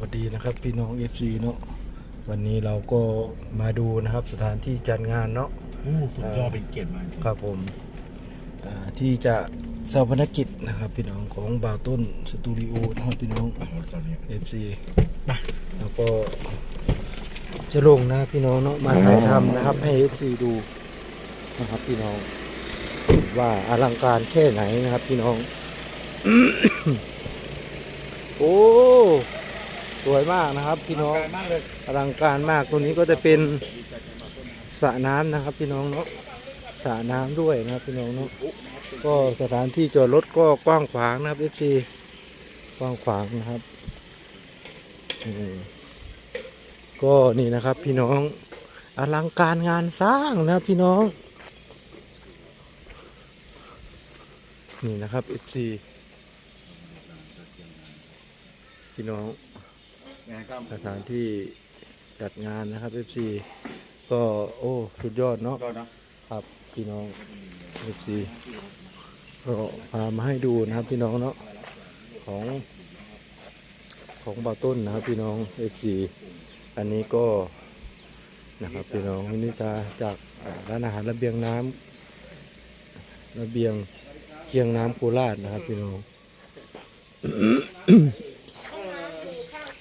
วัสดีนะครับพี่น้อง FC เนาะวันนี้เราก็มาดูนะครับสถานที่จัดงานเนาะโอ้สุดยอดเป็นเกียรติมากจริงครับผมอ่าที่จะสถาปนกิจนะครับ พี่น้องของบ่าวต้นสตูดิโอนะครับพี่น้องไปแล้วตอนนี้ FC แล้วก็จะลงนะพี่น้องเนาะมาถ่ายทำนะครับ ให้ FC ดูนะครับพี่น้อง ว่าอลังการแค่ไหนนะครับพี่น้อง โอ้ สวยมากนะครับ พี่น้องอลังการมากตรงนี้ก็จะเป็นสระน้ำนะครับ พี่น้องเนาะสระน้ำด้วยนะครับพี่น้องเนาะก็สถานที่จอดรถก็กว้างขวางนะครับ FC กว้างขวางนะครับก็นี่นะครับพี่น้องอลังการงานสร้างนะครับพี่น้อง นี่นะครับ FC พี่น้อง สถานที่จัดงานนะครับ FC ก็โอ้สุดยอดเนาะก็เนาะครับพี่น้อง FC ก็พามาให้ดูนะครับพี่น้องเนาะของของบ่าวต้นนะครับพี่น้อง FC อันนี้ก็นะครับพี่น้องวินิจาจากอ่าร้านอาหารระเบียงน้ำระเบียงเคียงน้ำโคราชนะครับพี่น้อง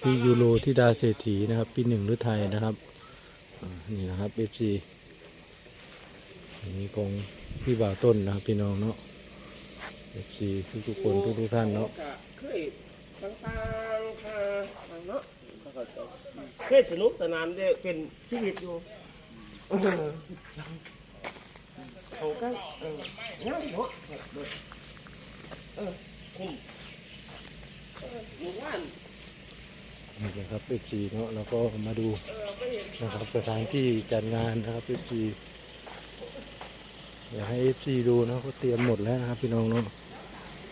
พี่ยูโรที่ดาเศรษฐีนะครับ ปีหนึ่งหรือไทยนะครับนี่นะครับ FC อันนี้ของพี่บ่าวต้นนะครับพี่น้องเนาะ FC ทุกทุกคนทุกทุกท่านเนาะเคยต่างๆค่ะเนาะเคยสนุกสนานได้เป็นชีวิตอยู่เขาก็เออง่ายเนาะเออคุ้มเออหมู่บ้าน นี่นะครับ FC เนาะแล้วก็มาดูนะครับสถานที่จัดงานนะครับ FC อยากให้ FC ดูนะเขาเตรียมหมดแล้วนะครับ พี่น้องเนาะ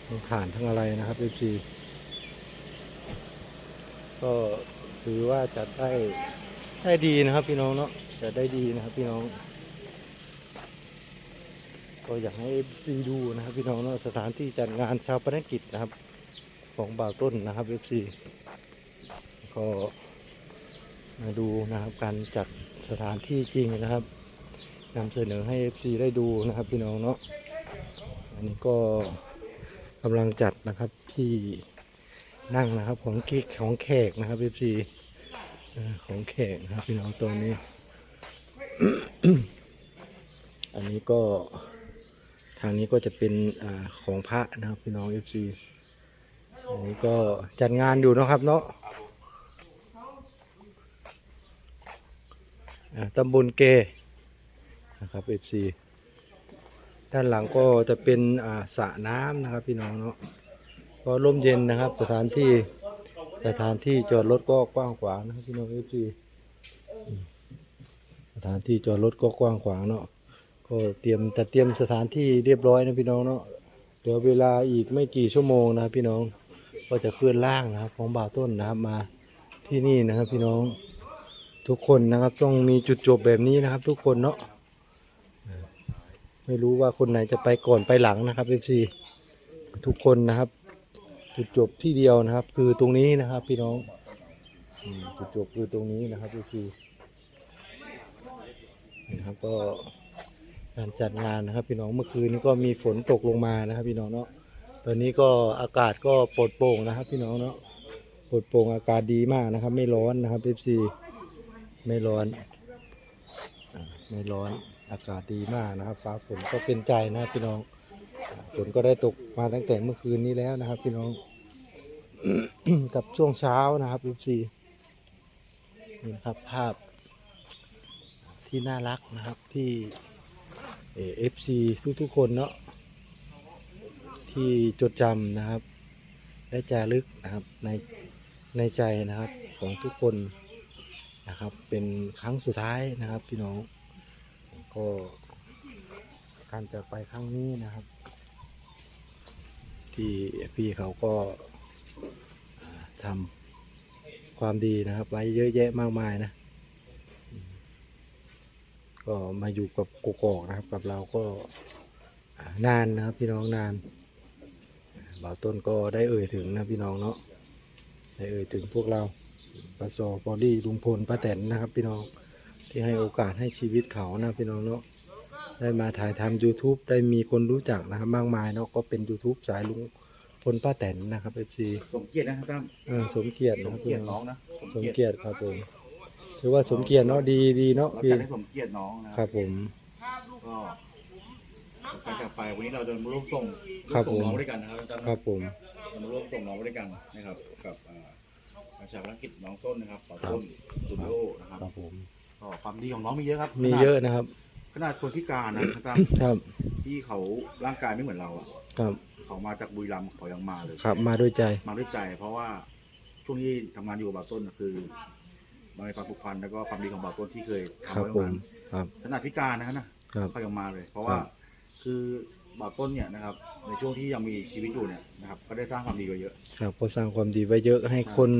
ทั้งฐานทั้งอะไรนะครับ FC ก็ถือว่าจัดได้ได้ดีนะครับ พี่น้องเนาะจัดได้ดีนะครับพี่น้อง ก็อยากให้ FC ดูนะครับ พี่น้องเนาะสถานที่จัดงานชาวปนกิจนะครับ ของบ่าวต้นนะครับ FC ก็มาดูนะครับการจัดสถานที่จริงนะครับนำเสนอให้ FC ได้ดูนะครับพี่น้องเนาะอันนี้ก็กำลังจัดนะครับที่นั่งนะครับของกิ๊กของแขกนะครับ FC เอ่อของแขกนะครับพี่น้องตัวนี้ อันนี้ก็ทางนี้ก็จะเป็นอของพระนะครับพี่น้อง FC อันนี้ก็จัดงานอยู่นะครับเนาะ อ่า ตำบลเกนะครับ FC ด้านหลังก็จะเป็นสระน้ำนะครับพี่น้องเนาะก็ร่มเย็นนะครับสถานที่สถานที่จอดรถก็กว้างขวางนะครับพี่น้อง FC อืมสถานที่จอดรถก็กว้างขวางเนาะก็เตรียมจัดเตรียมสถานที่เรียบร้อยนะพี่น้องเนาะเดี๋ยวเวลาอีกไม่กี่ชั่วโมงนะพี่น้องก็จะเคลื่อนล่างนะครับของบ่าวต้นนะครับมาที่นี่นะครับพี่น้อง ทุกคนนะครับต้องมีจุดจบแบบนี้นะครับ ทุกคนเนาะไม่รู้ว่าคนไหนจะไปก่อนไปหลังนะครับเอฟซีทุกคนนะครับ จุดจบที่เดียวนะครับ คือตรงนี้นะครับ พี่น้องจุดจบคือตรงนี้นะครับเอฟซีนะครับก็การจัดงานนะครับ พี่น้องเมื่อคืนนี้ก็มีฝนตกลงมานะครับ พี่น้องเนาะตอนนี้ก็อากาศก็ปลดโปร่งนะครับ พี่น้องเนาะปลดโปร่งอากาศดีมากนะครับ ไม่ร้อนนะครับเอฟซี ไม่ร้อน ไม่ร้อน อากาศดีมากนะครับ ฟ้าฝนก็เป็นใจนะพี่น้อง ฝนก็ได้ตกมาตั้งแต่เมื่อคืนนี้แล้วนะครับ พี่น้อง กับช่วงเช้านะครับลูกซีนี่นะครับภาพที่น่ารักนะครับที่เอฟซีทุกๆคนเนาะที่จดจำนะครับ และจารึกนะครับในในใจนะครับของทุกคน นะครับ เป็นครั้งสุดท้ายนะครับ พี่น้อง ก็การจากไปครั้งนี้นะครับ ที่พี่เขาก็อ่าทำความดีนะครับ ไว้เยอะแยะมากมายนะ ก็มาอยู่กับกกอกนะครับ กับเราก็นานนะครับพี่น้องนานอ่าบ่าวต้นก็ได้เอ่ยถึงนะพี่น้องเนาะได้เอ่ยถึงพวกเรา ปสบอดี้ลุงพลป้าแตนนะครับ พี่น้องที่ให้โอกาสให้ชีวิตเขานะพี่น้องเนาะได้มาถ่ายทำ YouTube ได้มีคนรู้จักนะครับมากมายเนาะก็เป็น YouTube สายลุงพลป้าแตนนะครับ FC สมเกียรตินะครับตั้มเออสมเกียรติสนะคมรับเกีพี่ยรติน้น้อองงนะสมเกียรติครับผมถือว่าสมเกียรติเนาะดีดีเนาะเราพี่จะให้สมเกียรติน้องนะคครัรับบผม ก็การจากไปวันนี้เราจะมาร่วมส่งครับส่งน้องผมด้วยกันนะครับตั้มครับผม เรามาร่วมส่งน้องด้วยกันนะครับกับอ่า การชาปนกิจน้องต้นนะครับต่อต้นตุนโดนะครับครับผมก็ความดีของน้องมีเยอะครับมีเยอะนะครับ ขนาดคนพิการนะตั้มครับที่เขาร่างกายไม่เหมือนเราอะครับเขามาจากบุรีรัมย์เขายังมาเลยครับ มาด้วยใจมาด้วยใจ เพราะว่าช่วงที่ทำงานอยู่กับบ่าวต้นน่ะคือมันมีความผูกพันแล้วก็ความดีของบ่าวต้นที่เคยคทำรับไว้ผมามครับ ขนาดพิการนะครับนะครับ เขายังมาเลย เพราะว่าครับ คือ บ่าวต้นเนี่ยนะครับ ในช่วงที่ยังมีชีวิตอยู่เนี่ยนะครับ ก็ได้สร้างความดีไว้เยอะ ครับก็สร้างความดีไว้เยอะให้คน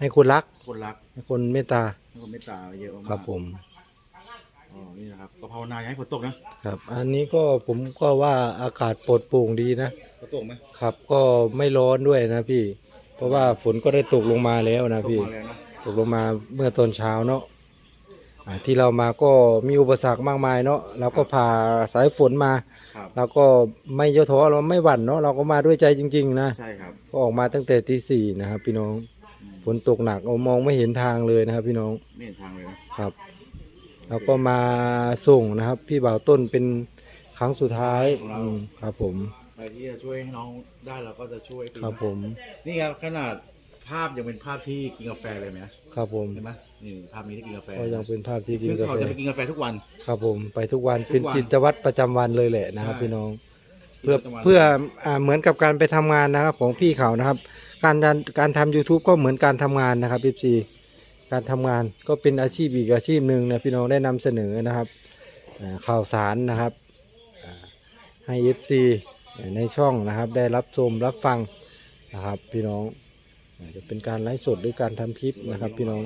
ให้คนรัก คนรักให้คนเมตตาให้คนเมตตาไว้เยอะมากๆครับผม อ๋อนี่นะครับก็ภาวนาอย่าให้ฝนตกนะครับ อันนี้ก็ผมก็ว่าอากาศโปรดโปร่งดีนะ ฝนตกไหมครับ ก็ไม่ร้อนด้วยนะพี่ เพราะว่าฝนก็ได้ตกลงมาแล้วนะตกพี่ มาแล้วนะตกลงมาเมื่อตอนเช้าเนาะอ่า ที่เรามาก็มีอุปสรรคมากมายเนาะเราก็ผ่าสายฝนมา ครับเราก็ไม่ย่อท้อเราไม่หวั่นเนาะเราก็มาด้วยใจจริง ๆ นะใช่ครับก็ออกมาตั้งแต่ตีสี่นะครับ พี่น้องอืมฝนตกหนักเรามองไม่เห็นทางเลยนะครับ พี่น้องไม่เห็นทางเลยนะครับ แล้วก็มาส่งนะครับ พี่บ่าวต้นเป็นครั้งสุดท้ายอืมครับผมใครที่จะช่วยให้น้องได้เราก็จะช่วยครับผม นี่ครับขนาด ภาพยังเป็นภาพที่กินกาแฟเลยไหมครับผมเห็นไหมนี่ภาพนี้ที่กินกาแฟก็ยังเป็นภาพที่กินซึ่งกาเขาแฟจะไปกินกาแฟทุกวันครับผมไปทุกวันทุกวันเป็นกิจวัตรประจำวันเลยแหละนะครับใช่พี่น้องเพื่อกิจวัตรประจำวันเพื่ออ่าเหมือนกับการไปทำงานนะครับ ของพี่เขานะครับ การการการทำ YouTube ก็เหมือนการทำงานนะครับพี่ซีการทำงานก็เป็นอาชีพอีกอาชีพหนึ่งนะพี่น้องได้นำเสนอนะครับอ่าข่าวสารนะครับอ่าให้ FC ในช่องนะครับได้รับชมรับฟังนะครับพี่น้องอา จจะเป็นการไลฟ์สดหรือการทำคลิปนะครับ พี่น้อง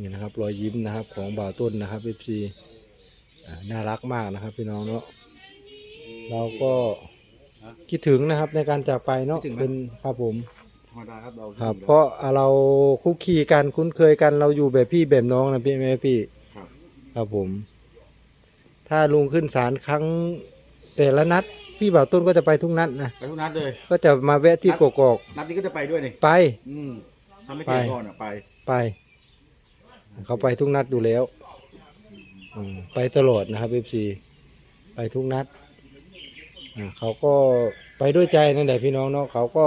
นี่นะครับรอยยิ้มนะครับของบ่าวต้นนะครับ FC อ่าน่ารักมากนะครับ พี่น้องเนาะเราก็คิดถึงนะครับในการจากไปเนาะคิดถึงไหมเป็นครับผมธรรมดาครับเราครับ เพราะเราคุกคีกันคุ้นเคยกันเราอยู่แบบพี่แบบน้องนะพี่แม่พี่ครับ ครับผม ถ้าลุงขึ้นศาลครั้ง แต่ละนัดพี่บ่าวต้นก็จะไปทุกนัดนะไปทุกนัดเลย ก็จะมาแวะที่กกอกนัดนี้ก็จะไปด้วยนี่ๆไป อืมทำไม่เพียงไปก่อนอะไปไป เขาไปทุกนัดอยู่แล้วอืมไปตลอดนะครับเอฟซีไปทุกนัดอ่าเขาก็ไปด้วยใจนั่นแหละพี่น้องเนาะเขาก็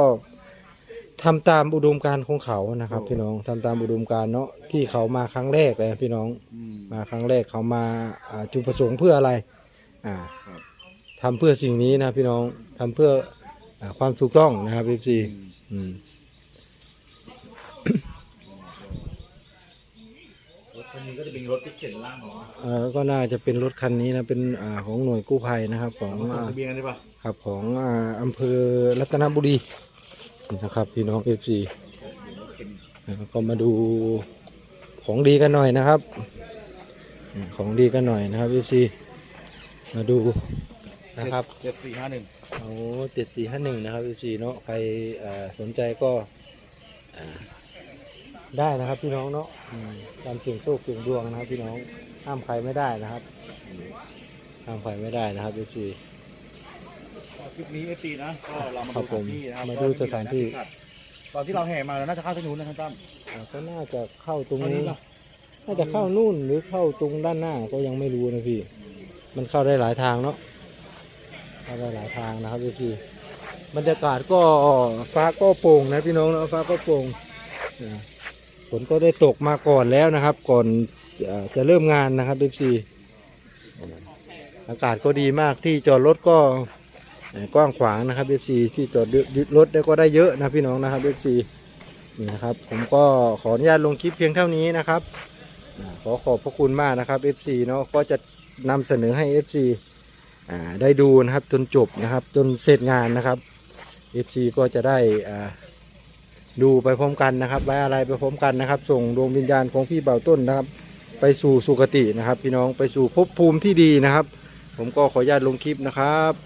ทำตามอุดมการณ์ของเขานะครับ พี่น้องทำตามอุดมการณ์เนาะที่เขามาครั้งแรกเลยนะพี่น้องอืมมาครั้งแรกเขามาอ่าจุดประสงค์เพื่ออะไร อ่าครับ ทำเพื่อสิ่งนี้นะพี่น้องทำเพื่ออาความถูกต้องนะครับเอฟซีอืมอืมรถคันนี้ก็จะเป็นรถที่เข็นล่างของเออก็น่าจะเป็นรถคันนี้นะเป็นอ่าของหน่วยกู้ภัยนะครับ ของของอ่าทะเบียนกันได้ปะครับของอ่าอำเภอรัตนบุรีนะครับ พี่น้องเอฟซีก็มาดูของดีกันหน่อยนะครับอืมของดีกันหน่อยนะครับเอฟซีมาดู นะครับเจ็ดสี่ห้าหนึ่งโอ้เจ็ดสี่ห้าหนึ่งนะครับเอฟซีเนาะใครอ่าสนใจก็อ่าได้นะครับพี่น้องเนาะอืมการเสี่ยงโชคเสี่ยงดวงนะครับ พี่น้องห้ามใครไม่ได้นะครับห้ามใครไม่ได้นะครับเอฟซีคลิปนี้เอตีนะก็เรามาครัดูบผมสถานที่นะครับมาดูสถานที่ ตอนที่เราแห่มาเราน่าจะเข้าที่นู้นนะครับตั้มอ่าก็น่าจะเข้าตรงเข้านี้นี้ปะน่าจะเข้านู่นหรือเข้าตรงด้านหน้าก็ยังไม่รู้นะพี่ มันเข้าได้หลายทางเนาะ เข้าได้หลายทางนะครับพี่บรรยากาศก็ฟ้าก็โปร่งนะพี่น้องนะฟ้าก็โปร่งฝนก็ได้ตกมาก่อนแล้วนะครับ ก่อนจะเริ่มงานนะครับพี่อากาศก็ดีมากที่จอดรถก็กว้างขวางนะครับพี่ที่จอดรถได้ก็ได้เยอะนะพี่น้องนะครับพี่นี่นะครับ ผมก็ขออนุญาตลงคลิปเพียงเท่านี้นะครับขอขอบพระคุณมากนะครับ FC เนาะก็จะนำเสนอให้ FC ได้ดูนะครับจนจบนะครับ จนเสร็จงานนะครับ FC ก็จะได้ดูไปพร้อมกันนะครับไว้อะไรไปพร้อมกันนะครับ ส่งดวงวิญญาณของพี่เบาต้นนะครับ ไปสู่สุคตินะครับ พี่น้องไปสู่ภพภูมิที่ดีนะครับ ผมก็ขออนุญาตลงคลิปนะครับ